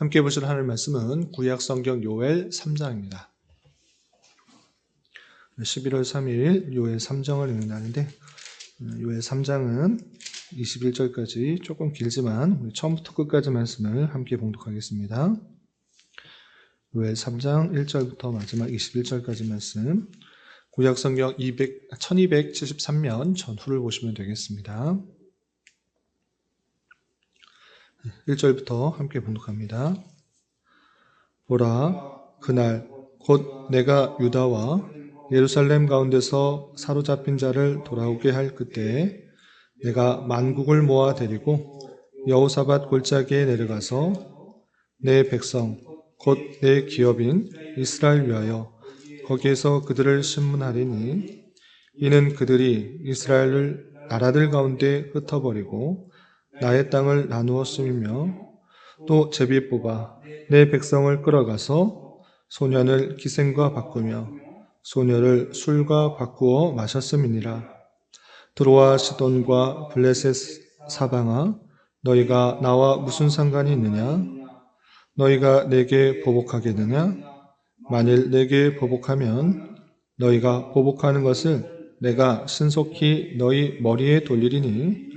함께 보실 하나님 말씀은 구약 성경 요엘 3장입니다. 11월 3일 요엘 3장을 읽는 날인데 요엘 3장은 21절까지 조금 길지만 우리 처음부터 끝까지 말씀을 함께 봉독하겠습니다. 요엘 3장 1절부터 마지막 21절까지 말씀 구약 성경 200, 1273면 전후를 보시면 되겠습니다. 1절부터 함께 봉독합니다. 보라, 그날 곧 내가 유다와 예루살렘 가운데서 사로잡힌 자를 돌아오게 할 그때에 내가 만국을 모아 데리고 여호사밧 골짜기에 내려가서 내 백성 곧 내 기업인 이스라엘 위하여 거기에서 그들을 신문하리니 이는 그들이 이스라엘을 나라들 가운데 흩어버리고 나의 땅을 나누었음이며 또 제비 뽑아 내 백성을 끌어가서 소년을 기생과 바꾸며 소녀를 술과 바꾸어 마셨음이니라. 드로아 시돈과 블레셋 사방아 너희가 나와 무슨 상관이 있느냐? 너희가 내게 보복하겠느냐? 만일 내게 보복하면 너희가 보복하는 것을 내가 신속히 너희 머리에 돌리리니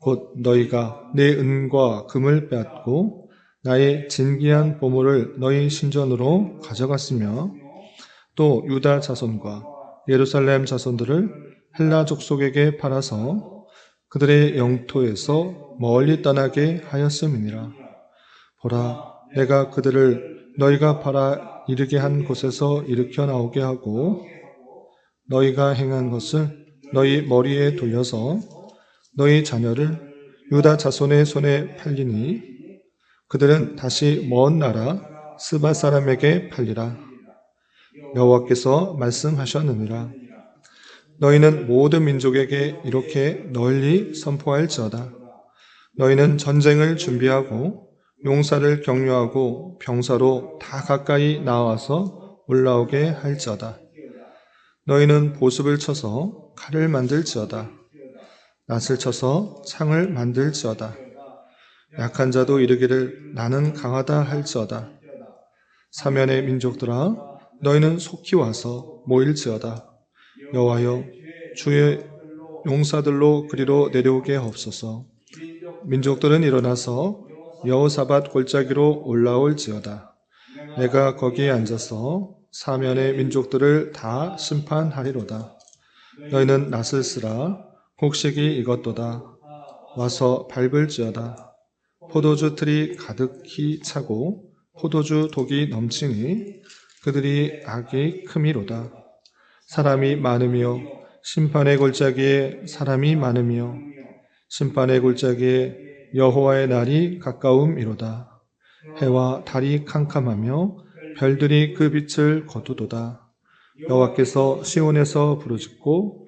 곧 너희가 내 은과 금을 빼앗고 나의 진기한 보물을 너희 신전으로 가져갔으며 또 유다 자손과 예루살렘 자손들을 헬라 족속에게 팔아서 그들의 영토에서 멀리 떠나게 하였음이니라. 보라, 내가 그들을 너희가 팔아 이르게 한 곳에서 일으켜 나오게 하고 너희가 행한 것을 너희 머리에 돌려서 너희 자녀를 유다 자손의 손에 팔리니 그들은 다시 먼 나라 스바 사람에게 팔리라. 여호와께서 말씀하셨느니라. 너희는 모든 민족에게 이렇게 널리 선포할지어다. 너희는 전쟁을 준비하고 용사를 격려하고 병사로 다 가까이 나와서 올라오게 할지어다. 너희는 보습을 쳐서 칼을 만들지어다. 낫을 쳐서 창을 만들지어다. 약한 자도 이르기를 나는 강하다 할지어다. 사면의 민족들아 너희는 속히 와서 모일지어다. 여호와여 주의 용사들로 그리로 내려오게 하옵소서. 민족들은 일어나서 여호사밧 골짜기로 올라올지어다. 내가 거기에 앉아서 사면의 민족들을 다 심판하리로다. 너희는 낫을 쓰라. 곡식이 이것도다. 와서 밟을지어다. 포도주 틀이 가득히 차고 포도주 독이 넘치니 그들이 악이 크미로다. 사람이 많으며 심판의 골짜기에 사람이 많으며 심판의 골짜기에 여호와의 날이 가까움이로다. 해와 달이 캄캄하며 별들이 그 빛을 거두도다. 여호와께서 시온에서 부르짖고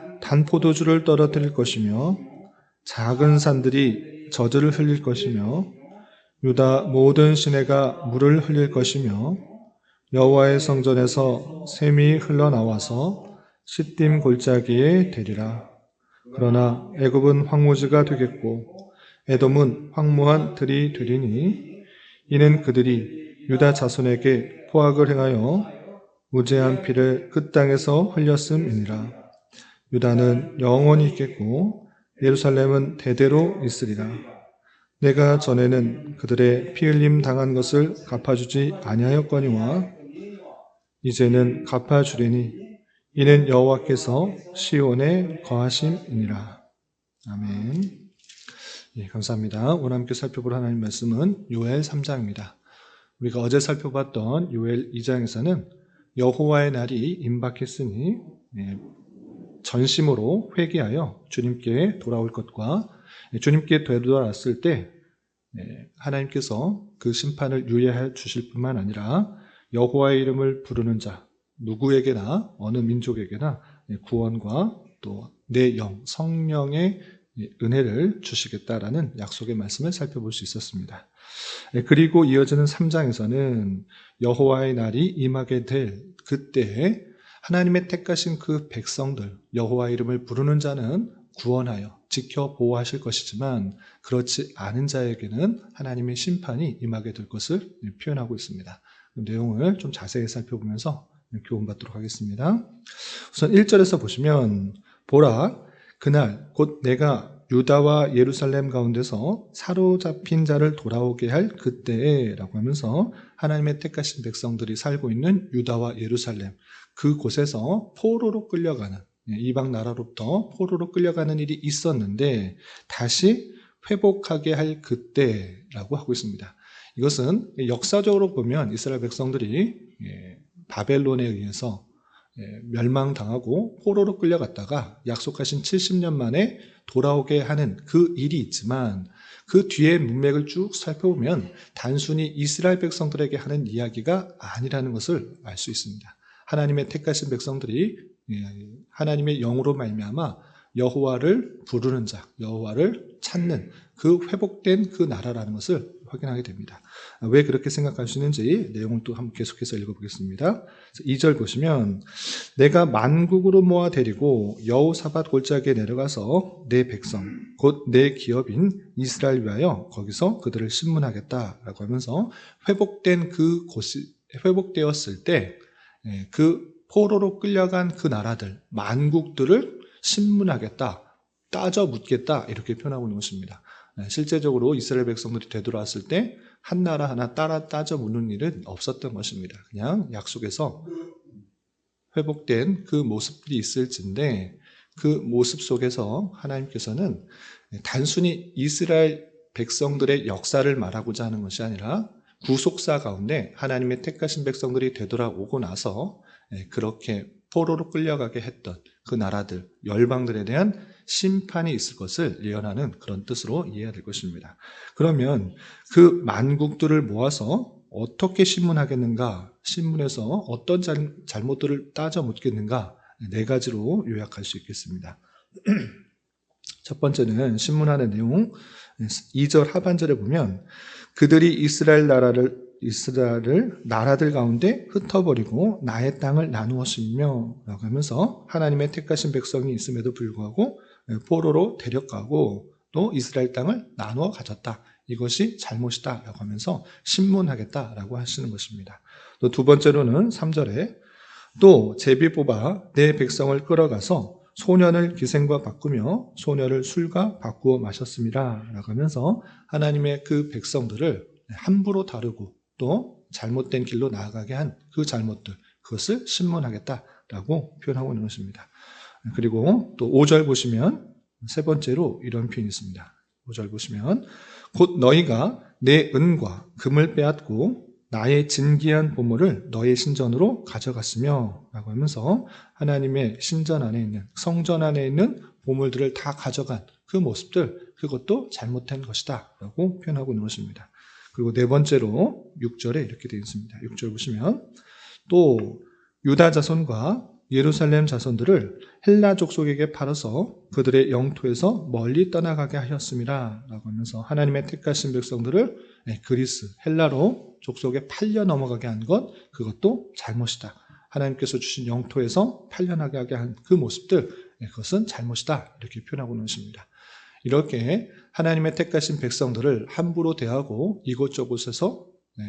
단 포도주를 떨어뜨릴 것이며 작은 산들이 저주를 흘릴 것이며 유다 모든 시내가 물을 흘릴 것이며 여호와의 성전에서 샘이 흘러나와서 시딤 골짜기에 되리라. 그러나 애굽은 황무지가 되겠고 에돔은 황무한 들이 되리니 이는 그들이 유다 자손에게 포악을 행하여 무죄한 피를 그 땅에서 흘렸음이니라. 유다는 영원히 있겠고 예루살렘은 대대로 있으리라. 내가 전에는 그들의 피 흘림 당한 것을 갚아주지 아니하였거니와 이제는 갚아주리니 이는 여호와께서 시온에 거하심이니라. 아멘. 예, 감사합니다. 오늘 함께 살펴볼 하나님 말씀은 요엘 3장입니다. 우리가 어제 살펴봤던 요엘 2장에서는 여호와의 날이 임박했으니 예, 전심으로 회개하여 주님께 돌아올 것과 주님께 되돌았을 때 예, 하나님께서 그 심판을 유예해 주실 뿐만 아니라 여호와의 이름을 부르는 자 누구에게나 어느 민족에게나 예, 구원과 또 내 영 성령의 예, 은혜를 주시겠다라는 약속의 말씀을 살펴볼 수 있었습니다. 예, 그리고 이어지는 3장에서는 여호와의 날이 임하게 될 그때에 하나님의 택하신 그 백성들 여호와 이름을 부르는 자는 구원하여 지켜 보호하실 것이지만 그렇지 않은 자에게는 하나님의 심판이 임하게 될 것을 표현하고 있습니다. 그 내용을 좀 자세히 살펴보면서 교훈받도록 하겠습니다. 우선 1절에서 보시면 보라 그날 곧 내가 유다와 예루살렘 가운데서 사로잡힌 자를 돌아오게 할 그때에라고 하면서 하나님의 택하신 백성들이 살고 있는 유다와 예루살렘 그곳에서 포로로 끌려가는 예, 이방 나라로부터 포로로 끌려가는 일이 있었는데 다시 회복하게 할 그때라고 하고 있습니다. 이것은 역사적으로 보면 이스라엘 백성들이 예, 바벨론에 의해서 예, 멸망당하고 포로로 끌려갔다가 약속하신 70년 만에 돌아오게 하는 그 일이 있지만 그 뒤에 문맥을 쭉 살펴보면 단순히 이스라엘 백성들에게 하는 이야기가 아니라는 것을 알 수 있습니다. 하나님의 택하신 백성들이 예, 하나님의 영으로 말미암아 여호와를 부르는 자, 여호와를 찾는 그 회복된 그 나라라는 것을 확인하게 됩니다. 왜 그렇게 생각하시는지 내용을 또 한번 계속해서 읽어보겠습니다. 2절 보시면 내가 만국으로 모아 데리고 여우사밧 골짜기에 내려가서 내 백성 곧 내 기업인 이스라엘 위하여 거기서 그들을 신문하겠다라고 하면서 회복된 그 곳이 회복되었을 때 그 예, 포로로 끌려간 그 나라들 만국들을 신문하겠다 따져 묻겠다 이렇게 표현하고 있는 것입니다. 네, 실제적으로 이스라엘 백성들이 되돌아왔을 때 한 나라 하나 따라 따져 묻는 일은 없었던 것입니다. 그냥 약속에서 회복된 그 모습들이 있을진데 그 모습 속에서 하나님께서는 단순히 이스라엘 백성들의 역사를 말하고자 하는 것이 아니라 구속사 가운데 하나님의 택하신 백성들이 되돌아오고 나서 그렇게 포로로 끌려가게 했던 그 나라들, 열방들에 대한 심판이 있을 것을 예언하는 그런 뜻으로 이해해야 될 것입니다. 그러면 그 만국들을 모아서 어떻게 신문하겠는가? 신문에서 어떤 잘, 잘못들을 따져 묻겠는가? 네 가지로 요약할 수 있겠습니다. 첫 번째는 신문하는 내용 2절 하반절에 보면 그들이 이스라엘 나라를 이스라엘을 나라들 가운데 흩어버리고 나의 땅을 나누었으며 라고 하면서 하나님의 택하신 백성이 있음에도 불구하고 예, 포로로 데려가고 또 이스라엘 땅을 나누어 가졌다. 이것이 잘못이다. 라고 하면서 신문하겠다. 라고 하시는 것입니다. 또 두 번째로는 3절에 또 제비 뽑아 내 백성을 끌어가서 소년을 기생과 바꾸며 소녀를 술과 바꾸어 마셨습니다. 라고 하면서 하나님의 그 백성들을 함부로 다루고 또 잘못된 길로 나아가게 한 그 잘못들, 그것을 신문하겠다라고 표현하고 있는 것입니다. 그리고 또 5절 보시면 세 번째로 이런 표현이 있습니다. 5절 보시면 곧 너희가 내 은과 금을 빼앗고 나의 진기한 보물을 너의 신전으로 가져갔으며 라고 하면서 하나님의 신전 안에 있는 성전 안에 있는 보물들을 다 가져간 그 모습들 그것도 잘못된 것이다 라고 표현하고 있는 것입니다. 그리고 네 번째로 6절에 이렇게 되어 있습니다. 6절 보시면 또 유다 자손과 예루살렘 자손들을 헬라 족속에게 팔아서 그들의 영토에서 멀리 떠나가게 하셨습니다. 라고 하면서 하나님의 택하신 백성들을 네, 그리스, 헬라로 족속에 팔려 넘어가게 한 것, 그것도 잘못이다. 하나님께서 주신 영토에서 팔려나게 하게 한 그 모습들, 네, 그것은 잘못이다. 이렇게 표현하고 있는 것입니다. 이렇게 하나님의 택하신 백성들을 함부로 대하고 이곳저곳에서 네,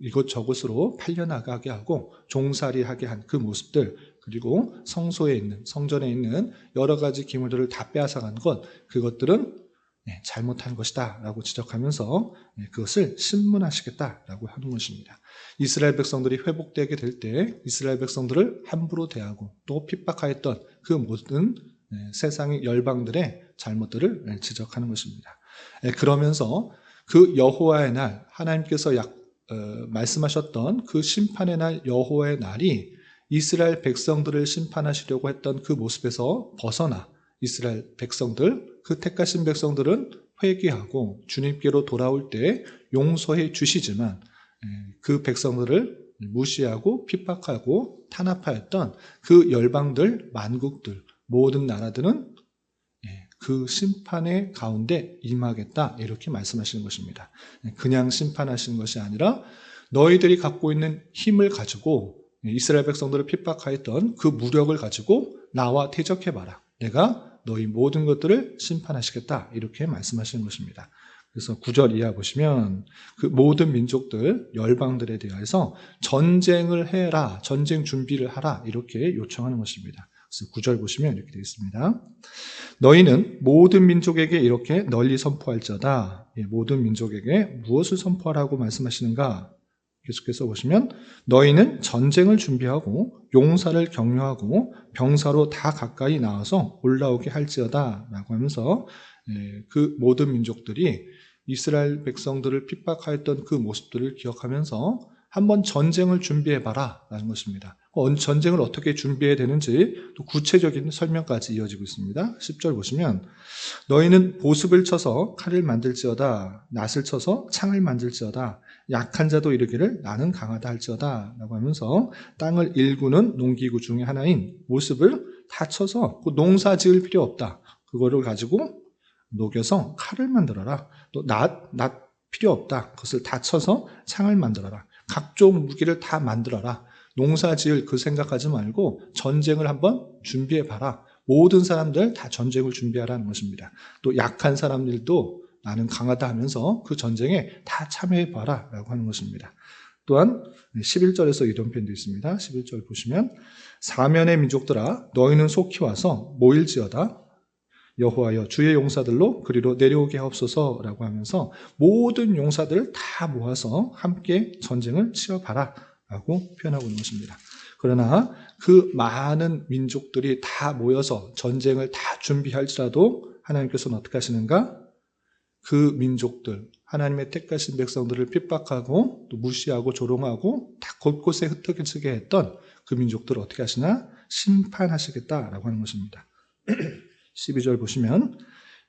이곳저곳으로 팔려나가게 하고 종살이하게 한 그 모습들 그리고 성소에 있는 성전에 있는 여러 가지 기물들을 다 빼앗아간 것 그것들은 네, 잘못한 것이다 라고 지적하면서 네, 그것을 신문하시겠다라고 하는 것입니다. 이스라엘 백성들이 회복되게 될 때 이스라엘 백성들을 함부로 대하고 또 핍박하였던 그 모든 네, 세상의 열방들의 잘못들을 지적하는 것입니다. 그러면서 그 여호와의 날 하나님께서 약 어, 말씀하셨던 그 심판의 날 여호와의 날이 이스라엘 백성들을 심판하시려고 했던 그 모습에서 벗어나 이스라엘 백성들 그 택하신 백성들은 회개하고 주님께로 돌아올 때 용서해 주시지만 예, 그 백성들을 무시하고 핍박하고 탄압하였던 그 열방들, 만국들, 모든 나라들은 예, 그 심판의 가운데 임하겠다 이렇게 말씀하시는 것입니다. 예, 그냥 심판하시는 것이 아니라 너희들이 갖고 있는 힘을 가지고 이스라엘 백성들을 핍박하였던 그 무력을 가지고 나와 대적해봐라. 내가 너희 모든 것들을 심판하시겠다. 이렇게 말씀하시는 것입니다. 그래서 9절 이하 보시면 그 모든 민족들, 열방들에 대해서 전쟁을 해라, 전쟁 준비를 하라, 이렇게 요청하는 것입니다. 그래서 9절 보시면 이렇게 되어 있습니다. 너희는 모든 민족에게 이렇게 널리 선포할지어다. 예, 모든 민족에게 무엇을 선포하라고 말씀하시는가? 계속해서 보시면 너희는 전쟁을 준비하고 용사를 격려하고 병사로 다 가까이 나와서 올라오게 할지어다 라고 하면서 예, 그 모든 민족들이 이스라엘 백성들을 핍박하였던 그 모습들을 기억하면서 한번 전쟁을 준비해 봐라 라는 것입니다. 어, 전쟁을 어떻게 준비해야 되는지 또 구체적인 설명까지 이어지고 있습니다. 10절 보시면 너희는 보습을 쳐서 칼을 만들지어다 낫을 쳐서 창을 만들지어다 약한 자도 이르기를 나는 강하다 할지어다 라고 하면서 땅을 일구는 농기구 중에 하나인 모습을 다 쳐서 그 농사 지을 필요 없다. 그거를 가지고 녹여서 칼을 만들어라. 또 낫, 낫 필요 없다. 그것을 다 쳐서 창을 만들어라. 각종 무기를 다 만들어라. 농사 지을 그 생각하지 말고 전쟁을 한번 준비해 봐라. 모든 사람들 다 전쟁을 준비하라는 것입니다. 또 약한 사람들도 나는 강하다 하면서 그 전쟁에 다 참여해 봐라 라고 하는 것입니다. 또한 11절에서 이런 편도 있습니다. 11절 보시면 사면의 민족들아 너희는 속히 와서 모일지어다 여호와여 주의 용사들로 그리로 내려오게 하옵소서라고 하면서 모든 용사들을 다 모아서 함께 전쟁을 치어봐라 라고 표현하고 있는 것입니다. 그러나 그 많은 민족들이 다 모여서 전쟁을 다 준비할지라도 하나님께서는 어떻게 하시는가? 그 민족들, 하나님의 택하신 백성들을 핍박하고 또 무시하고 조롱하고 다 곳곳에 흩어지게 했던 그 민족들을 어떻게 하시나? 심판하시겠다라고 하는 것입니다. 12절 보시면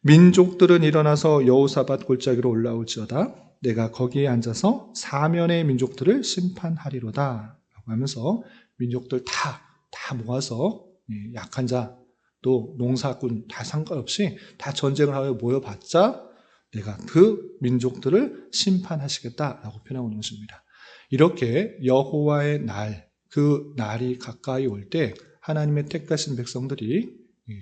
민족들은 일어나서 여호사밧 골짜기로 올라올지어다 내가 거기에 앉아서 사면의 민족들을 심판하리로다 라고 하면서 민족들 다, 다 모아서 예, 약한 자, 또 농사꾼 다 상관없이 다 전쟁을 하여 모여봤자 내가 그 민족들을 심판하시겠다라고 표현하고 있는 것입니다. 이렇게 여호와의 날, 그 날이 가까이 올 때 하나님의 택하신 백성들이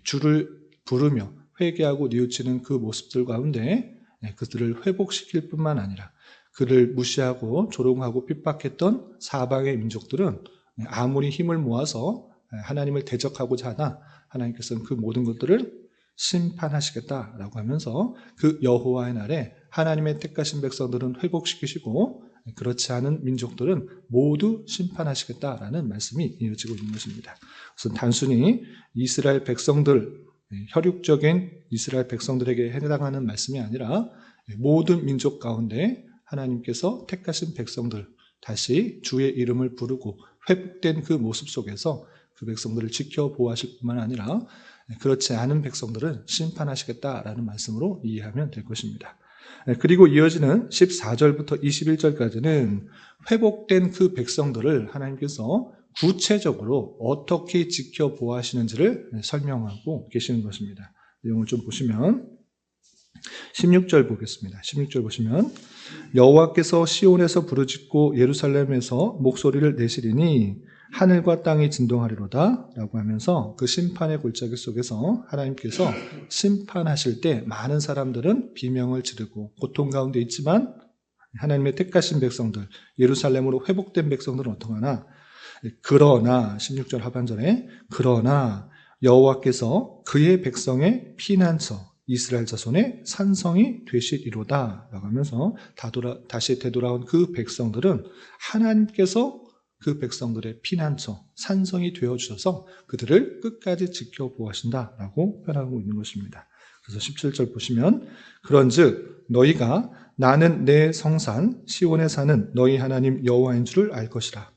주를 부르며 회개하고 뉘우치는 그 모습들 가운데 네, 그들을 회복시킬 뿐만 아니라 그를 무시하고 조롱하고 핍박했던 사방의 민족들은 아무리 힘을 모아서 하나님을 대적하고자 하나 하나님께서는 그 모든 것들을 심판하시겠다라고 하면서 그 여호와의 날에 하나님의 택하신 백성들은 회복시키시고 그렇지 않은 민족들은 모두 심판하시겠다라는 말씀이 이어지고 있는 것입니다. 우선 단순히 이스라엘 백성들 혈육적인 이스라엘 백성들에게 해당하는 말씀이 아니라 모든 민족 가운데 하나님께서 택하신 백성들 다시 주의 이름을 부르고 회복된 그 모습 속에서 그 백성들을 지켜보호하실 뿐만 아니라 그렇지 않은 백성들은 심판하시겠다라는 말씀으로 이해하면 될 것입니다. 그리고 이어지는 14절부터 21절까지는 회복된 그 백성들을 하나님께서 구체적으로 어떻게 지켜보호하시는지를 설명하고 계시는 것입니다. 내용을 좀 보시면 16절 보겠습니다. 16절 보시면 여호와께서 시온에서 부르짖고 예루살렘에서 목소리를 내시리니 하늘과 땅이 진동하리로다 라고 하면서 그 심판의 골짜기 속에서 하나님께서 심판하실 때 많은 사람들은 비명을 지르고 고통 가운데 있지만 하나님의 택하신 백성들 예루살렘으로 회복된 백성들은 어떠하나 그러나 16절 하반절에 그러나 여호와께서 그의 백성의 피난처 이스라엘 자손의 산성이 되시리로다 라고 하면서 다시 되돌아온 그 백성들은 하나님께서 그 백성들의 피난처, 산성이 되어 주셔서 그들을 끝까지 지켜보하신다 라고 표현하고 있는 것입니다. 그래서 17절 보시면 그런즉 너희가 나는 내 성산 시온에 사는 너희 하나님 여호와인 줄을 알 것이라.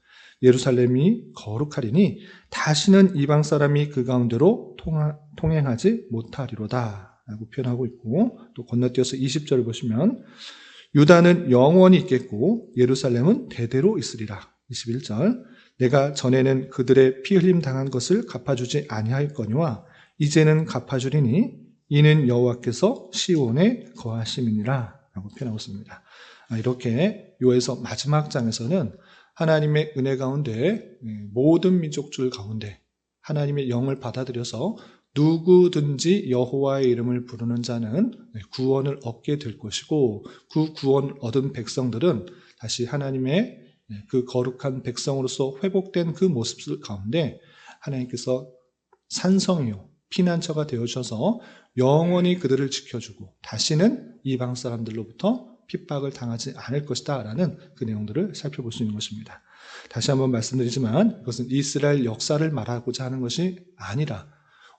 예루살렘이 거룩하리니 다시는 이방 사람이 그 가운데로 통행하지 못하리로다. 라고 표현하고 있고 또 건너뛰어서 20절 보시면 유다는 영원히 있겠고 예루살렘은 대대로 있으리라. 21절 내가 전에는 그들의 피 흘림 당한 것을 갚아주지 아니하였거니와 이제는 갚아주리니 이는 여호와께서 시온에 거하심이니라 라고 표현하고 있습니다. 아, 이렇게 요에서 마지막 장에서는 하나님의 은혜 가운데 예, 모든 민족들 가운데 하나님의 영을 받아들여서 누구든지 여호와의 이름을 부르는 자는 네, 구원을 얻게 될 것이고 그 구원을 얻은 백성들은 다시 하나님의 네, 그 거룩한 백성으로서 회복된 그 모습 가운데 하나님께서 산성이요 피난처가 되어 주셔서 영원히 그들을 지켜주고 다시는 이방 사람들로부터 핍박을 당하지 않을 것이다 라는 그 내용들을 살펴볼 수 있는 것입니다. 다시 한번 말씀드리지만 이것은 이스라엘 역사를 말하고자 하는 것이 아니라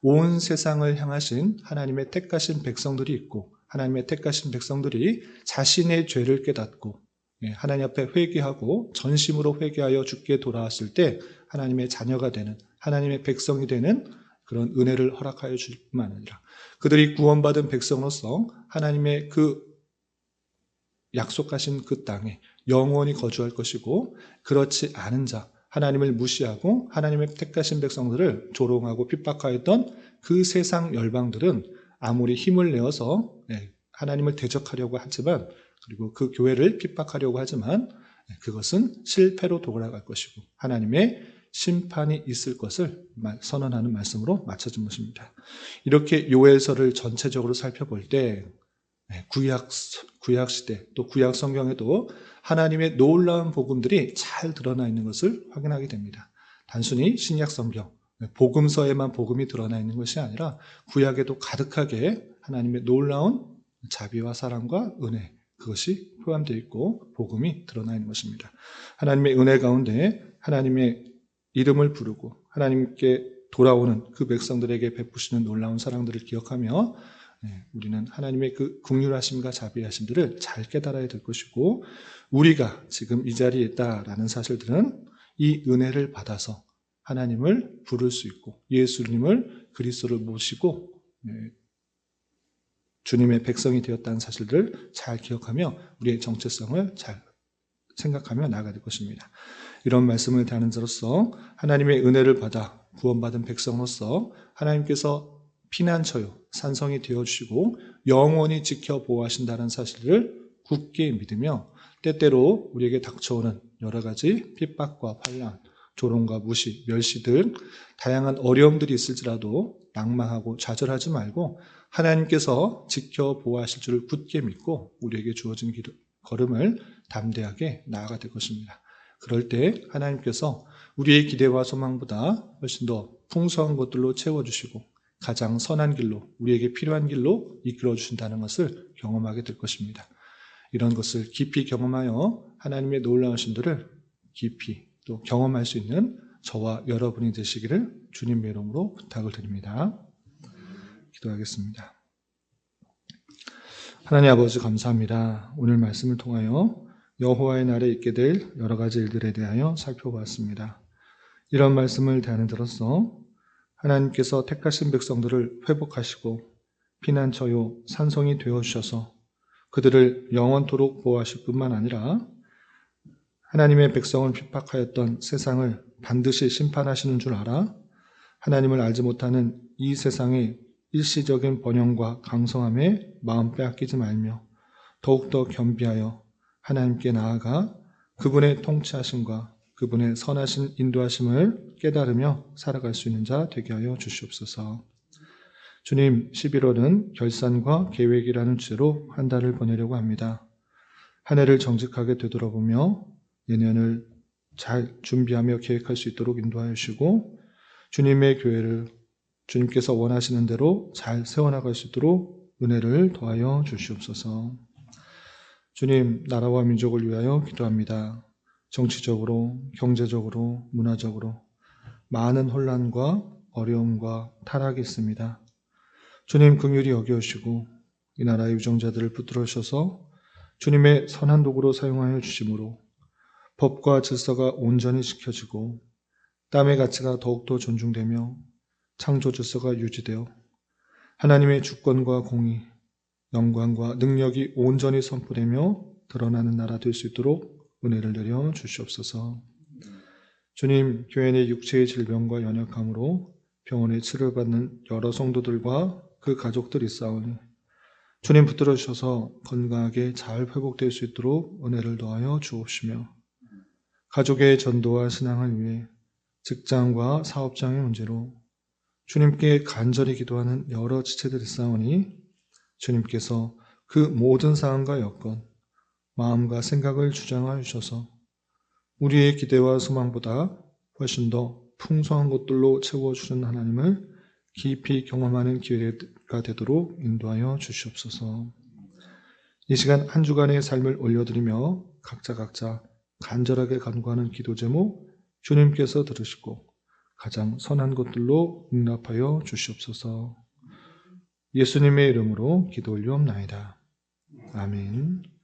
온 세상을 향하신 하나님의 택하신 백성들이 있고 하나님의 택하신 백성들이 자신의 죄를 깨닫고 예, 하나님 앞에 회개하고 전심으로 회개하여 죽게 돌아왔을 때 하나님의 자녀가 되는 하나님의 백성이 되는 그런 은혜를 허락하여 줄 뿐만 아니라 그들이 구원받은 백성으로서 하나님의 그 약속하신 그 땅에 영원히 거주할 것이고 그렇지 않은 자 하나님을 무시하고 하나님의 택하신 백성들을 조롱하고 핍박하였던 그 세상 열방들은 아무리 힘을 내어서 네, 하나님을 대적하려고 하지만 그리고 그 교회를 핍박하려고 하지만 네, 그것은 실패로 돌아갈 것이고 하나님의 심판이 있을 것을 선언하는 말씀으로 맞춰진 것입니다. 이렇게 요엘서를 전체적으로 살펴볼 때 네, 구약 구약 시대 또 구약 성경에도 하나님의 놀라운 복음들이 잘 드러나 있는 것을 확인하게 됩니다. 단순히 신약 성경, 복음서에만 복음이 드러나 있는 것이 아니라 구약에도 가득하게 하나님의 놀라운 자비와 사랑과 은혜 그것이 포함되어 있고 복음이 드러나 있는 것입니다. 하나님의 은혜 가운데 하나님의 이름을 부르고 하나님께 돌아오는 그 백성들에게 베푸시는 놀라운 사랑들을 기억하며 네, 우리는 하나님의 그 국률하심과 자비하심들을 잘 깨달아야 될 것이고 우리가 지금 이 자리에 있다라는 사실들은 이 은혜를 받아서 하나님을 부를 수 있고 예수님을 그리스도를 모시고 네, 주님의 백성이 되었다는 사실들을 잘 기억하며 우리의 정체성을 잘 생각하며 나아가야 될 것입니다. 이런 말씀을 대하는 자로서 하나님의 은혜를 받아 구원받은 백성으로서 하나님께서 피난처요, 산성이 되어주시고 영원히 지켜 보호하신다는 사실을 굳게 믿으며 때때로 우리에게 닥쳐오는 여러 가지 핍박과 환란, 조롱과 무시, 멸시 등 다양한 어려움들이 있을지라도 낭망하고 좌절하지 말고 하나님께서 지켜 보호하실 줄을 굳게 믿고 우리에게 주어진 길, 걸음을 담대하게 나아가 될 것입니다. 그럴 때 하나님께서 우리의 기대와 소망보다 훨씬 더 풍성한 것들로 채워주시고 가장 선한 길로 우리에게 필요한 길로 이끌어 주신다는 것을 경험하게 될 것입니다. 이런 것을 깊이 경험하여 하나님의 놀라운 신들을 깊이 또 경험할 수 있는 저와 여러분이 되시기를 주님의 이름으로 부탁을 드립니다. 기도하겠습니다. 하나님 아버지 감사합니다. 오늘 말씀을 통하여 여호와의 날에 있게 될 여러 가지 일들에 대하여 살펴보았습니다. 이런 말씀을 대하는 들어서 하나님께서 택하신 백성들을 회복하시고 피난처요 산성이 되어 주셔서 그들을 영원토록 보호하실 뿐만 아니라 하나님의 백성을 핍박하였던 세상을 반드시 심판하시는 줄 알아 하나님을 알지 못하는 이 세상의 일시적인 번영과 강성함에 마음 빼앗기지 말며 더욱더 겸비하여 하나님께 나아가 그분의 통치하심과 그분의 선하신 인도하심을 깨달으며 살아갈 수 있는 자 되게 하여 주시옵소서. 주님, 11월은 결산과 계획이라는 주제로 한 달을 보내려고 합니다. 한 해를 정직하게 되돌아보며 내년을 잘 준비하며 계획할 수 있도록 인도하여 주시고 주님의 교회를 주님께서 원하시는 대로 잘 세워나갈 수 있도록 은혜를 더하여 주시옵소서. 주님, 나라와 민족을 위하여 기도합니다. 정치적으로, 경제적으로, 문화적으로 많은 혼란과 어려움과 타락이 있습니다. 주님 긍휼히 여겨주시고 이 나라의 유정자들을 붙들어 주셔서 주님의 선한 도구로 사용하여 주심으로 법과 질서가 온전히 지켜지고 땀의 가치가 더욱더 존중되며 창조 질서가 유지되어 하나님의 주권과 공의, 영광과 능력이 온전히 선포되며 드러나는 나라 될 수 있도록 은혜를 내려 주시옵소서. 주님, 교회 내 육체의 질병과 연약함으로 병원에 치료받는 여러 성도들과 그 가족들이 싸우니 주님 붙들어 주셔서 건강하게 잘 회복될 수 있도록 은혜를 더하여 주옵시며 가족의 전도와 신앙을 위해 직장과 사업장의 문제로 주님께 간절히 기도하는 여러 지체들이 싸우니 주님께서 그 모든 상황과 여건, 마음과 생각을 주장하여 주셔서 우리의 기대와 소망보다 훨씬 더 풍성한 것들로 채워주는 하나님을 깊이 경험하는 기회가 되도록 인도하여 주시옵소서. 이 시간 한 주간의 삶을 올려드리며 각자 각자 간절하게 간구하는 기도 제목 주님께서 들으시고 가장 선한 것들로 응답하여 주시옵소서. 예수님의 이름으로 기도 올리옵나이다. 아멘.